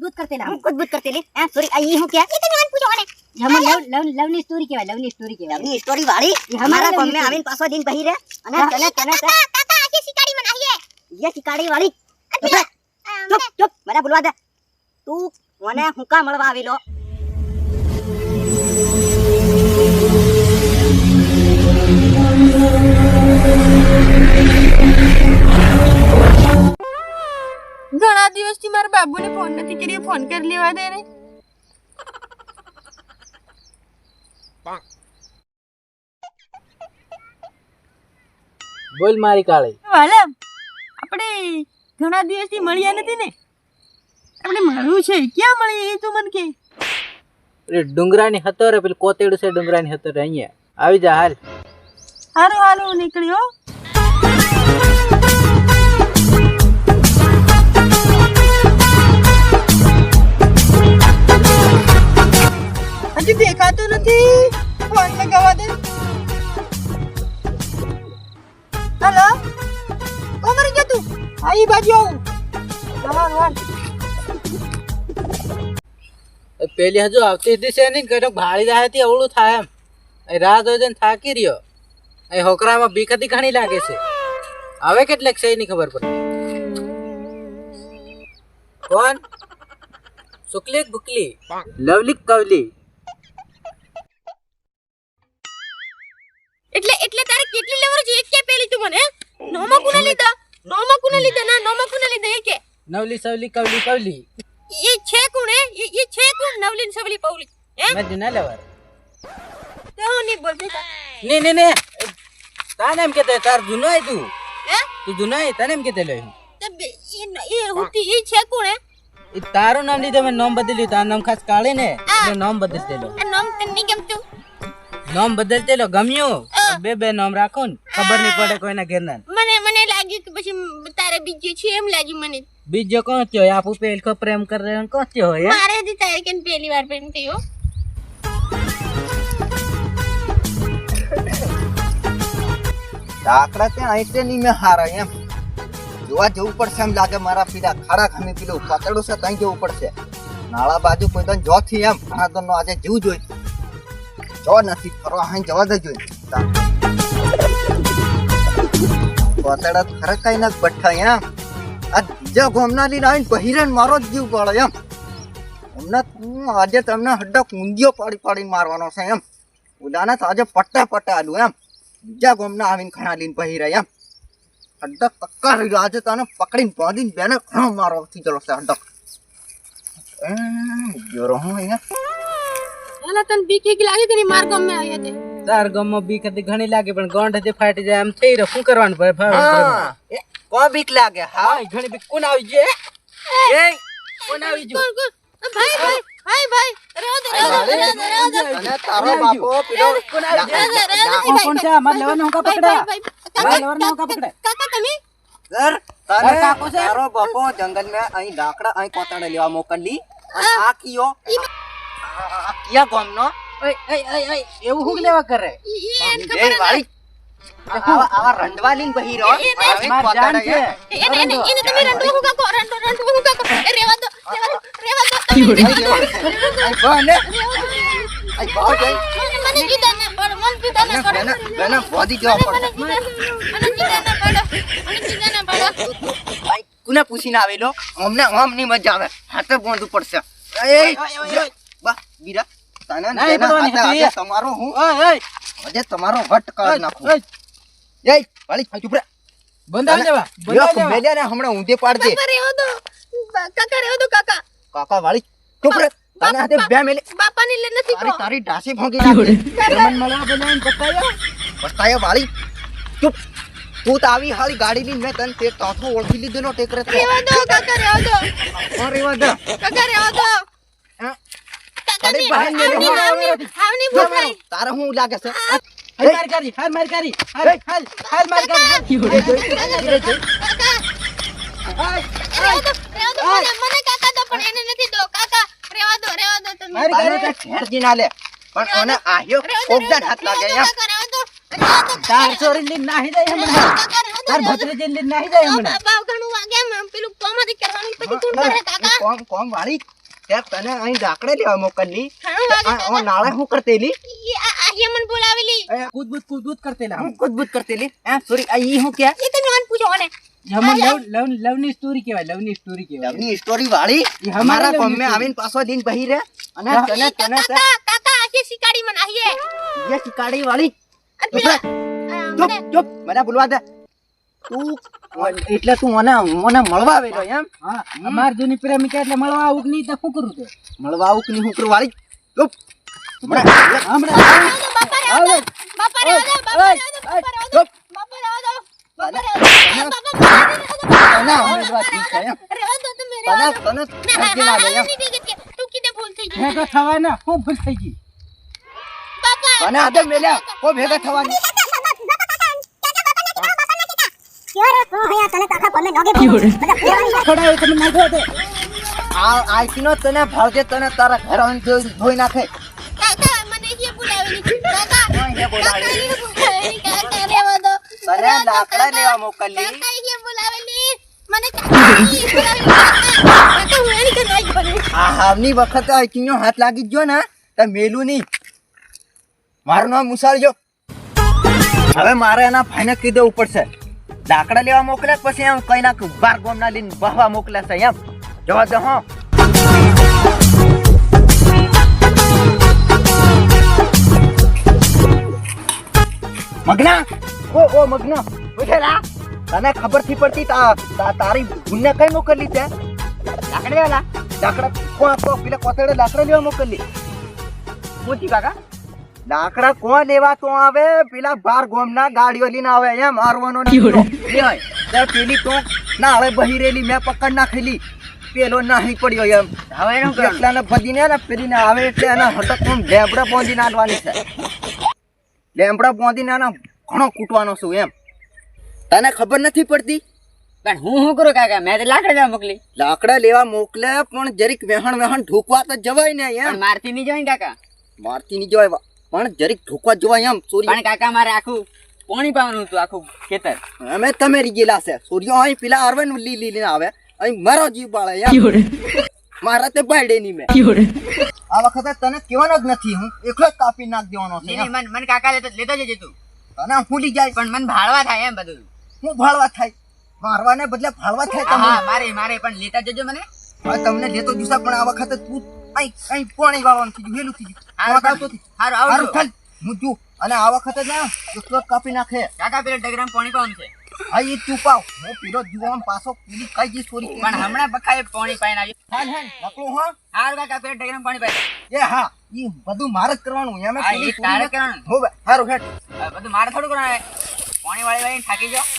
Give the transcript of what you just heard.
ગુદગુદ કરતે લા ગુદગુદ કરતે લે હા સોરી આ હું ક્યાં ઇતને મન પૂછો અને હમ લવ લવ લવની સ્ટોરી કહેવાય લવની સ્ટોરી કહેવાય. લવની સ્ટોરી વાળી અમારા કોમ મે આવીને પાછો દિન બહી રહે અને તને તને કાકા આ કે શિકારી મને આઈએ યે શિકારી વાળી. ચૂપ ચૂપ મને બોલવા દે. તું મને હુકા મળવા આવેલો. ઘણા દિવસથી મારા બાબુને ફોન નથી કર્યો. ફોન કરી લેવા દે રે. બોલ મારી કાળી. વાલા આપણે ઘણા દિવસથી મળ્યા નથી ને. આપણે મળવું છે. ક્યાં મળીએ એ તું મને કે? પેલી ડુંગરાની હતોરે પેલી કોતેડું છે ડુંગરાની હતોરે અહીંયા. આવી જા હાલ. હારું હારું નીકળ્યો હજુ નથી. ફોન લગાવવા દે. હલો? કોમર ગયા તું? આ ઈ બાજુ આવું. વાન વાન પેલી હજુ આવતી હતી છે નહીં કઈ ભાળી જાય હતી અવળું થાય એમ. એ રાહ જોઈ જોઈને થાકી રહ્યો. એ હોકરામાં બીક હતી ઘણી લાગે છે. હવે કેટલેક છે એની ખબર પડે. કોણ? શુક્લી કે ભુકલી? લવલી કવલી. એટલે એટલે તારે કેટલી લેવર છે એક કે પેલી તું મને નોમા કુને લીધા? નોમા કુને લીધા? ના નોમા કુને લીધા? એ કે. નવલી સવલી કવલી કવલી. એ છે કોણ એ એ છે કોણ? નવલીન સવલી પવલી હે? મેં જુના લેવર તો ની બોલતી ને ને ને. તાને એમ કેતે તાર જૂનો આય તું. હે? તું જૂનો આય તને એમ લઈ તે બે- એ એ હુતી એ છે કુણે એ તારું નામ લીધો મેં નામ બદલ્યું. તારું નામ ખાસ કાળે ને નામ બદલતે લો. નામ તને કેમ તું નામ બદલતે લો ગમ્યું? બે બે નામ રાખો ને ખબર નહીં પડે કોઈના ઘેરના. મને મને લાગ્યું કે પછી તારે બીજું છે એમ લાગ્યું મને. બીજો કોણ થયો? આપું પેલ કો પ્રેમ કરે કોણ થયો હોય મારે હજી તારે કે પહેલી વાર પ્રેમ થયો? ડાકડા ત્યાં આઈટે નહીં મેં હારા એમ. જોવા જવું પડશે એમ લાગે મારા પીડા ખાડા ખાને પેલું પાતળું છે ત્યાં જવું પડશે. નાળા બાજુ કોઈ તો જોથી એમ. ઘણા તો આજે જીવ જોઈ. જો નથી, ફરવા હાઈ જવા દે જોઈ પાતળા કઈ ના બઠ્ઠા એમ. આ બીજા ગોમના લઈને આવીને બહિરણ મારો જ જીવ પડે એમ. હમણાં હું આજે તમને હડ્ડા કુંદીઓ પાડી પાડીને મારવાનો છે, એમ. ઉદાના તો આજે પટ્ટા પટ્ટા આલું એમ. બીજા ગોમના આવીને ખણા લઈને પહેરી એમ. હડક કક્કા રહ્યો, આજે તને પકડીને બાંધીને બેને ઘણો મારો થઈ ગયો છે, હડક. જોરો હું અહીંયા. એલા તને બીક એક લાગે કે નહીં માર ગમે આવ્યા તે તાર ગમમાં બીક હતી ઘણી લાગે પણ ગોંઠ હતી ફાટી જાય એમ થઈ રહ્યો શું કરવાનું ભાઈ હા, એ કો બીક લાગે હા હા ઘણી બીક કોણ આવી છે એ કોણ આવી જો કોણ કોણ ભાઈ ભાઈ ભાઈ ભાઈ રહેવા દે રહેવા દે રહેવા દે રહેવા દે અને તારો બાપો પેલો કોણ કોણ છે અમાર લેવાનો હુંકા પકડા અમાર લેવાનો હુંકા પકડા કાકા તમે સર તને કાકો છે? તારો બાપો જંગલ में અહીં લાકડા અહીં કોતરને લેવા મોકલી અને આ કીયો આ કિયા ઓય ઓય એવું હું લેવા કરે ઈ ઈ એને બે ખબર વાળી આવા આવા રંડવા લઈને બહી રહ્યો જાન છે એને એને એને તમે રંડો હું કાકો રંડો રંડો હું કાકો રેવા દો રેવા દો રેવા દો તમે અહીં બને અહીં બહુ જઈ મને મને જીતા ના મન જીતા ના પડો બેને બેને બોધી જવા પડે મને જીતા ના પડો મને જીતા ના પડો ભાઈ કોને પૂછીને આવેલો અમને આમ ની મજા આવે હાથે બોંધવું પડશે એ બા બીરા તને ને નહીં પડવાની હતી. તમારો હું ઓય ઓય. આજે તમારો વટ કાઢ નાખું. એય વાળી ચૂપ રે. બંધાઈ દેવા યો બંધાઈ દેવા મેલ્યા ને હમણાં ઊંધે પાડજે. કાકા રેવો તો. કાકા રેવો તો કાકા. કાકા વાળી ચૂપ રે. તને હાથે બે મેલે બાપાની લે નથી તારી તારી ડાસી ભોંકી નાખે મન મળવા બોલાવીને પતાયો? પસ્તાયો વાળી ચૂપ. તું તો આવી હાલી ગાડી ની મેં તને તે ચોથો ઓળખી લીધો નો ટેકરે તો. રેવા દો કાકા રેવા દો. રેવા દે. કાકા રેવા દો? કાકા તારી ની બહેન ને આવની રેવા આવની આવની ભૂખાઈ તારે હું લાગે છે હાલ માર કરી હાલ માર કરી હાલ હાલ હાલ માર કરી દો રેવા દો મને કાકા દો પણ એને નથી દો કાકા રેવા દો રેવા દો તમે મારી તારે તો ઘેર જી ના લે પણ ઓને આયો ઓગદાન હાથ લાગે એમ દો ચાર લઈને નાહી જાય હમણાં તાર ભત્રીજીને લઈને નાહી જાય હમણાં. બાપા ઘણું વાગે પેલું કોમાંથી કરવાનું પછી તું કરે કાકા કોમ કોમ વાળી त्या तने आई डाकडे लेव मोकली ओ नाळा हु करतेली ये मन बोलावेली कूद कूद कूद कूद करतेला हम कूद कूद करतेली ए सॉरी आई हूँ क्या ये तो मान पूजोन है हमन लव लव लव नी स्टोरी के लव नी स्टोरी के लव नी स्टोरी वाली हमारा कम में आवेन पासो दिन बहिरे अने तने तने काका आके शिकारी मन आइए ये शिकारी वाली चुप चुप मैंने बुलवा दे તું એટલે તું મને મને મળવા આવેલો એમ? હા અમાર જૂની પ્રેમિકા એટલે મળવા આવું નહીં તો શું કરું તું? મળવા આવું કે નહીં હું કરું? વાળી ચૂપ. ભેગી કે તું કીધે ભૂલ થઈ ગઈ. ભેગા થવાના. નાખો તે. આ તને ભાળજે તને તારા ઘર આવીને ધોઈ નાખે. કાકા મને બોલાવેલી? કાકા બોલાવેલી? કાકા લાકડા લેવા મોકલી કાકા બોલાવેલી? મને કાકા હું એની ગયો આ હાવની વખતે હાથ લાગી ગયો ને તો મેલું નહીં. મારું નામ મુસારજો હવે મારે એના ભાઈને કીધું દેવું પડશે લાકડા લેવા મોકલ્યા પછી એમ કઈ નાખ બાર ગોમના લઈને બહવા મોકલ્યા છે એમ? જવા દે હો. મગના? ઓ ઓ, મગના. ઉઠેલા તને ખબરથી પડતી તારી ગુન્ને કઈ મોકલી છે? લાકડા લેવા લાકડા કોણ પેલા કોતડે લાકડા લેવા મોકલી. પૂછી કાકા લાકડા કોણ લેવા તો આવે? પેલા બાર ગોમના ગાડીઓ લઈને આવે એમ મારવાનો પેલી તો ના હવે બહિરેલી મેં પકડ નાખેલી. પેલો નાહી પડ્યો એમ. હવે એનું એકલાને ભજીને ને પેલીને આવે એટલે એના હટક આમ લેબડા પહોંચી નાખવાની છે. લેમડા પહોંચીને એના ઘણો કૂટવાનો છું એમ. તને ખબર નથી પડતી? પણ હું શું કરું કાકા? મેં તો લાકડા લેવા મોકલી. લાકડા લેવા મોકલે પણ જરીક વેહણ વેહણ ઢૂકવા તો જવાય ને એમ. મારતી નહીં જવાય ને કાકા? મારતી નહીં જવાય. પણ જરીક ઢોકવા જવાય એમ સૂર્ય પણ કાકા મારે આખું પોણી પાવાનું હતું આખું ખેતર. અમે તમે રીગેલા છે. સૂર્ય અહીં પેલા અરવન લી લી આવે. અહીં મારો જીવ બાળે એમ. મારા તે બાયડે ની મેં આ વખતે તને કહેવાનો જ નથી હું. એકલો જ કાપી નાખ દેવાનો છે. મન મન કાકા લેતો લેતો જજે તું. તને હું લઈ જાય. પણ મન ભાળવા થાય એમ બધું. હું ભાળવા થાય. મારવાને બદલે ભાળવા થાય હા મારે મારે પણ લેતા જજો મને. તમને લેતો જુસા પણ આ વખતે તું અહીં અહીં પાણી વાળવાનું થઈ ગયું વહેલું થઈ ગયું હારું, હારું, હારું, આવજો. ચાલ હું જો અને આ વખતે ને કાપી નાખે. કાકા પેલા ડગરામ પોણી પાવાનું છે. હા એ તું પાવ. હું પીરો જુવામ પાછો પીલી કઈ જી સોરી પણ હમણાં બખાએ પોણી પાઈને આવ્યો. હાલ હાલ નકલું હા. હારું કાકા પેલા ડગરામ પોણી પાઈ. એ હા ઈ બધું મારે જ કરવાનું. એમ હા, તારે કરવાનું. હોવે હારું હેઠ. બધું મારે થોડું કરવાનું. પોણી વાળી વાળી થાકી જાઓ.